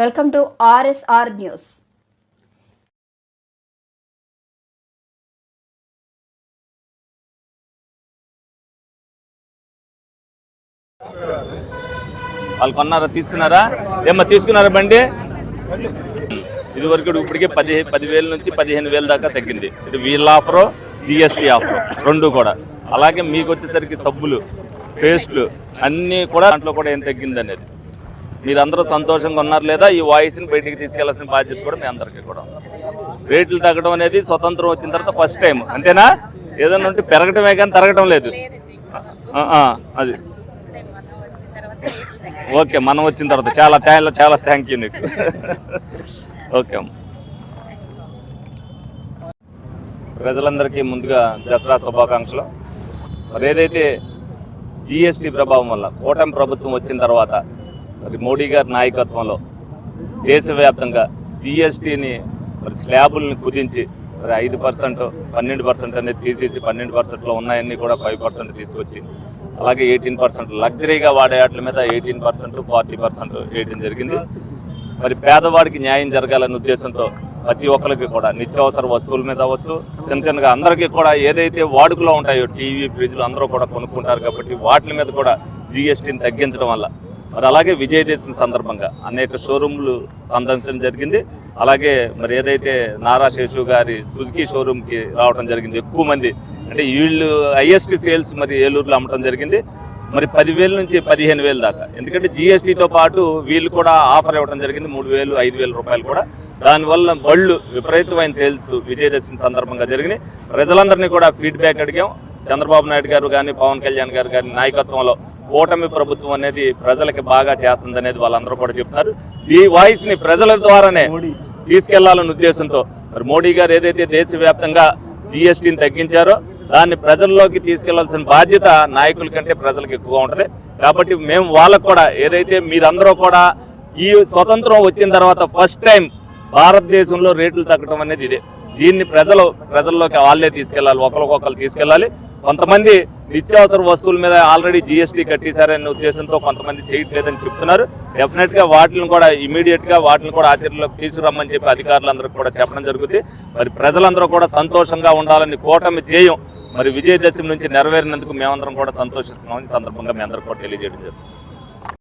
Welcome to RSR news. వాళ్ళు కొన్నారా? తీసుకున్నారా? ఏమ్మా తీసుకున్నారా బండి? ఇదివరకు ఇప్పటికే పది పదివేల నుంచి పదిహేను వేల దాకా తగ్గింది. ఇది వీళ్ళ ఆఫరు జిఎస్టీ ఆఫర్ రెండు కూడా. అలాగే మీకు వచ్చేసరికి సబ్బులు పేస్ట్లు అన్నీ కూడా దాంట్లో కూడా ఏం తగ్గింది అనేది. మీరందరూ సంతోషంగా ఉన్నారు లేదా ఈ వాయిస్ని బయటికి తీసుకెళ్ళాల్సిన బాధ్యత కూడా మీ అందరికీ కూడా రేట్లు తగ్గడం అనేది స్వతంత్రం వచ్చిన తర్వాత ఫస్ట్ టైం అంతేనా? ఏదన్నా ఉంటే పెరగటమే కానీ తరగటం లేదు. అది. ఓకే మనం వచ్చిన తర్వాత. చాలా థ్యాంక్ చాలా థ్యాంక్ యూ నీకు. ఓకే ప్రజలందరికీ ముందుగా దసరా శుభాకాంక్షలు. మరి ఏదైతే జిఎస్టీ ప్రభావం వల్ల కూటమి ప్రభుత్వం వచ్చిన తర్వాత మరి మోడీ గారి నాయకత్వంలో దేశవ్యాప్తంగా జిఎస్టీని మరి స్లాబుల్ని కుదించి మరి ఐదు పర్సెంట్ పన్నెండు పర్సెంట్ అనేది తీసేసి పన్నెండు పర్సెంట్లో ఉన్నాయన్నీ కూడా ఫైవ్ పర్సెంట్ తీసుకొచ్చి అలాగే ఎయిటీన్ పర్సెంట్ లగ్జరీగా వాడే వాటి మీద ఎయిటీన్ పర్సెంట్ ఫార్టీ పర్సెంట్ వేయడం జరిగింది. మరి పేదవాడికి న్యాయం జరగాలనే ఉద్దేశంతో ప్రతి ఒక్కరికి కూడా నిత్యావసర వస్తువుల మీద అవ్వచ్చు. చిన్న చిన్నగా అందరికీ కూడా ఏదైతే వాడుకలో ఉంటాయో టీవీ ఫ్రిడ్జ్లు అందరూ కూడా కొనుక్కుంటారు కాబట్టి వాటి మీద కూడా జిఎస్టీని తగ్గించడం వల్ల మరి అలాగే విజయదశమి సందర్భంగా అనేక షోరూమ్లు సందర్శించడం జరిగింది. అలాగే మరి ఏదైతే నారా శేషు గారి సుజుకి షోరూమ్కి రావడం జరిగింది. ఎక్కువ మంది అంటే వీళ్ళు హైయెస్ట్ సేల్స్ మరి ఏలూరులో అమ్మటం జరిగింది. మరి పదివేల నుంచి పదిహేను వేలు దాకా. ఎందుకంటే జిఎస్టీతో పాటు వీళ్ళు కూడా ఆఫర్ ఇవ్వడం జరిగింది. మూడు వేలు ఐదు వేల రూపాయలు కూడా. దానివల్ల బళ్ళు విపరీతమైన సేల్స్ విజయదశమి సందర్భంగా జరిగినాయి. ప్రజలందరినీ కూడా ఫీడ్బ్యాక్ అడిగాం. చంద్రబాబు నాయుడు గారు కానీ పవన్ కళ్యాణ్ గారు గారి నాయకత్వంలో కూటమి ప్రభుత్వం అనేది ప్రజలకి బాగా చేస్తుంది అనేది వాళ్ళందరూ కూడా చెప్తున్నారు. ఈ వాయిస్ని ప్రజల ద్వారానే తీసుకెళ్ళాలనే ఉద్దేశంతో మరి మోడీ గారు ఏదైతే దేశవ్యాప్తంగా జిఎస్టీని తగ్గించారో దాన్ని ప్రజల్లోకి తీసుకెళ్ళాల్సిన బాధ్యత నాయకుల కంటే ప్రజలకు ఎక్కువగా ఉంటుంది. కాబట్టి మేము వాళ్ళకు కూడా ఏదైతే మీరందరూ కూడా ఈ స్వతంత్రం వచ్చిన తర్వాత ఫస్ట్ టైం భారతదేశంలో రేట్లు తగ్గడం అనేది ఇదే. దీన్ని ప్రజలు ప్రజల్లోకి వాళ్ళే తీసుకెళ్ళాలి ఒకరికొకరు తీసుకెళ్ళాలి. కొంతమంది నిత్యావసర వస్తువుల మీద ఆల్రెడీ జిఎస్టీ కట్టేశారనే ఉద్దేశంతో కొంతమంది చేయట్లేదని చెప్తున్నారు. డెఫినెట్గా వాటిని కూడా ఇమీడియట్గా వాటిని కూడా ఆచరణలోకి తీసుకురమ్మని చెప్పి అధికారులందరూ కూడా చెప్పడం జరుగుతుంది. మరి ప్రజలందరూ కూడా సంతోషంగా ఉండాలని కూటమి ధ్యేయం మరి విజయదశమి నుంచి నెరవేరినందుకు మేమందరం కూడా సంతోషిస్తున్నామని సందర్భంగా మీ అందరికీ కూడా తెలియజేయడం జరుగుతుంది.